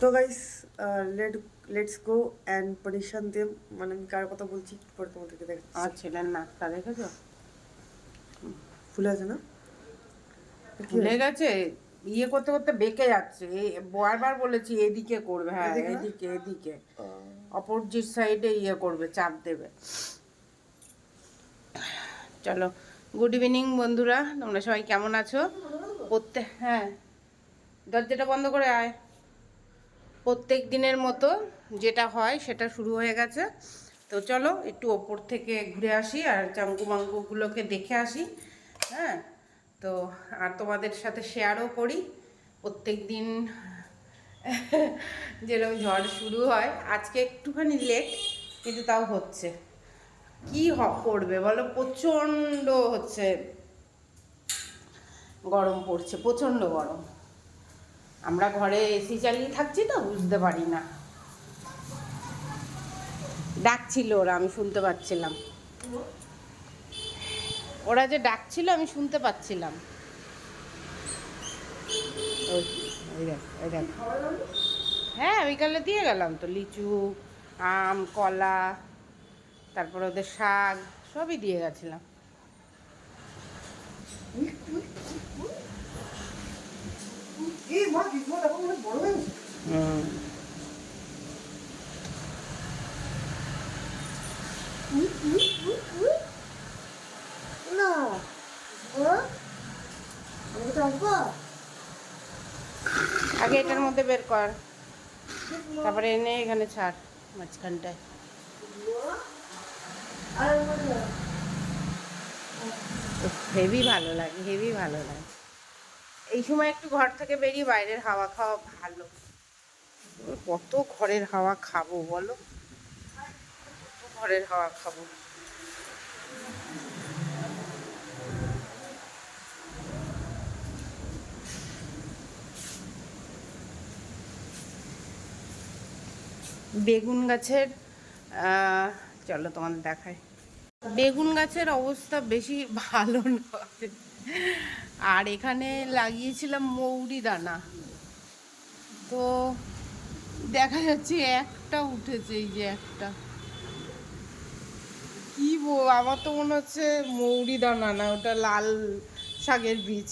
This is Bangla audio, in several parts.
তো guys let let's go and permission them মানে আমি কার কথা বলছি পরে তোমাদেরকে দেখ আর ছেলের নাকটা দেখেছ? ফুলে আছে না? ভুলে গেছে ইয়ে করতে করতে বেঁকে যাচ্ছে বারবার বলেছি এদিকে করবে হ্যাঁ এদিকে এদিকে এদিকে। অপোজিট সাইডে ইয়ে করবে চাপ দেবে। চলো গুড ইভিনিং বন্ধুরা তোমরা সবাই কেমন আছো? প্রত্যেক হ্যাঁ দরজাটা বন্ধ করে আয়। প্রত্যেক দিনের মতো যেটা হয় সেটা শুরু হয়ে গেছে। তো চলো একটু ওপর থেকে ঘুরে আসি আর চাঙ্গু মাঙ্গুগুলোকে দেখে আসি হ্যাঁ? তো আর তোমাদের সাথে শেয়ারও করি। প্রত্যেক দিন যেরকম ঝড় শুরু হয়, আজকে একটুখানি লেট কিন্তু তাও হচ্ছে। কি করবে বলো? প্রচণ্ড হচ্ছে, গরম পড়ছে, প্রচণ্ড গরম। আমরা ঘরে এসি চালিয়ে থাকছি তো, বুঝতে পারি না। ডাকছিল ওরা, আমি শুনতে পাচ্ছিলাম। ওরা যে ডাকছিল, আমি শুনতে পাচ্ছিলাম। হ্যাঁ বিকালে দিয়ে গেলাম তো, লিচু, আম, কলা, তারপর ওদের শাক, সবই দিয়ে গেছিলাম এই মা গিজমা দেখো অনেক বড় হয়ে গেছে হুম না ও আমাকে তো আসবা আগে এটার মধ্যে বের কর। তারপরে এনে এখানে ছাড় মাঝখানটায়। হেভি ভালো লাগে, হেভি ভালো লাগে। এই সময় একটু ঘর থেকে বেরিয়ে বাইরের হাওয়া খাওয়া ভালো। কত ঘরের হাওয়া খাব বলো? ঘরের হাওয়া খাব। বেগুন গাছের চলো তোমাদের দেখায় বেগুন গাছের অবস্থা বেশি ভালো নয়। আর এখানে লাগিয়েছিলাম মৌরি দানা। তো দেখা যাচ্ছে একটা উঠেছে, এই যে একটা। কি বো, আমার তো মনে হচ্ছে মৌরি দানা না, ওটা লাল শাকের বীজ।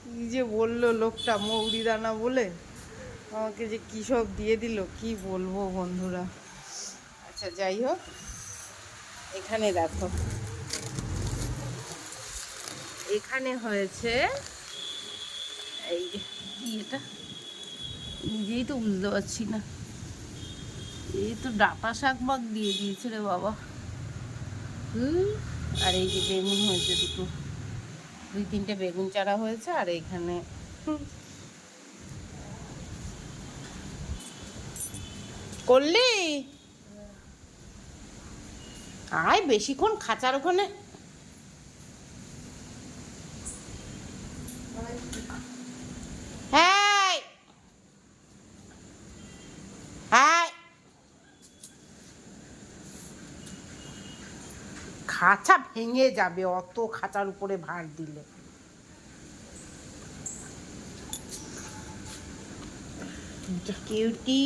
কি যে বলল লোকটা মৌরি দানা বলে? আমাকে যে কী সব দিয়ে দিল কি বলব বন্ধুরা? আচ্ছা যাই হোক এখানে দেখো। এখানে হয়েছে এই কি এটা? নিজেই তো বুঝতে পারছি না। এই তো ডাটা শাক বাগ দিয়ে দিয়েছে রে বাবা। হুম, আর এই যে বেগুন হয়েছে দুটো। দুই তিনটে বেগুন চারা হয়েছে আর এখানে হুম। করলি? আয় বেশিক্ষণ খাঁচার ওখানে। খাঁচা ভেঙে যাবে অত খাঁচার উপরে ভার দিলে। কিউটি!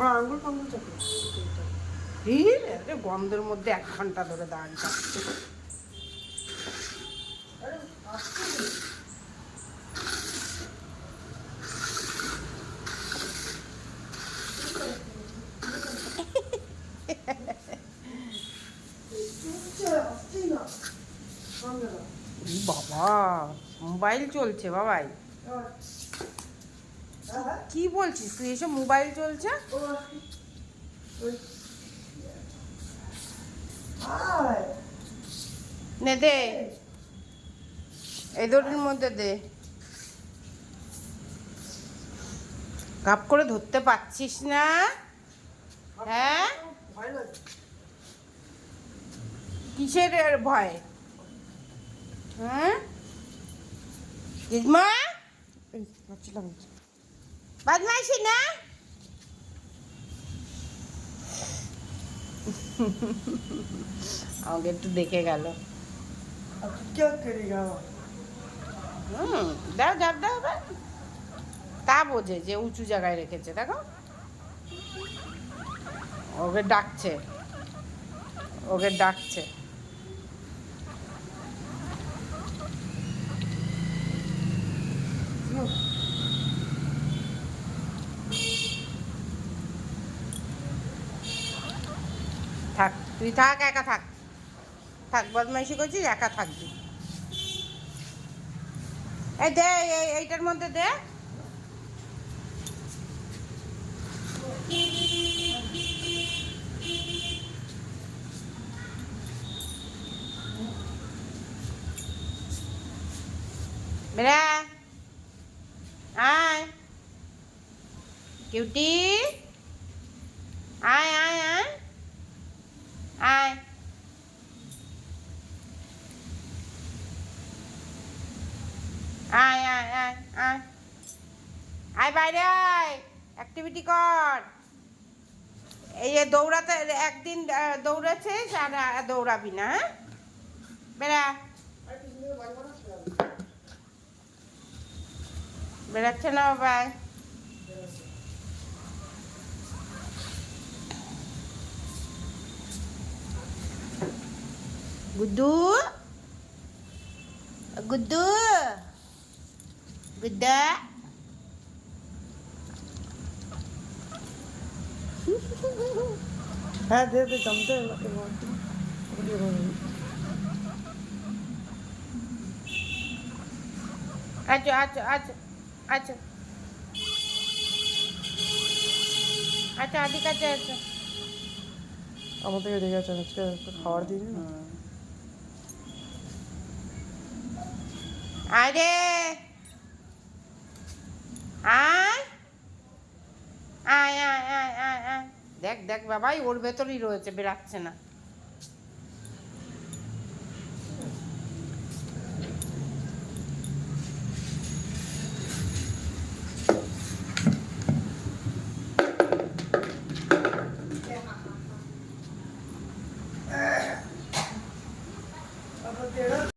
আর আঙ্গুল ফাঙ্গুল চাপে ভিড় গন্ধের মধ্যে এক ঘণ্টা ধরে দাঁড়িয়ে থাকছে ই বাবা মোবাইল চলছে বাবাই। হ্যাঁ কি বলছিস তুই? এসব মোবাইল চলছে? নে দে। এই দড়ির মধ্যে দে। কাপ করে ধরতে পারছিস না? হ্যাঁ? কিসের ভয়? হ্যাঁ? এই ভাবছিলাম বদমাইশি না? আমাকে একটু দেখে গেল। হুম দাও জাপ দাও আবার। তা বোঝে যে উঁচু জায়গায় রেখেছে দেখো। ওকে ডাকছে। ওকে ডাকছে। Look. থাক, তুই থাক, একা থাক। থাক, বদমাইশি করছিস, একা থাকবি। এই দে, এই এইটার মধ্যে দে। বেড়া, আয়। কিউটি। আয় অ্যাক্টিভিটি কর। এই যে দৌড়াতে, একদিন দৌড়েছিস আর দৌড়াবি না হ্যাঁ? বেড়া। বেড়াচ্ছে না বাবা। গুড্ডু। গুড্ডু। গুড্ডা। হ্যাঁ দে দে জমতে আচ্ছা আচ্ছা আচ্ছা আচ্ছা আচ্ছা আদি কাছে আছে আমার থেকে রেগে আছে আজকে একটু খাবার দিই না আয় রে আয় আয় আয় আয় আয় আয় দেখ দেখ বাবাই ওর ভেতরই রয়েছে বেরাচ্ছে না।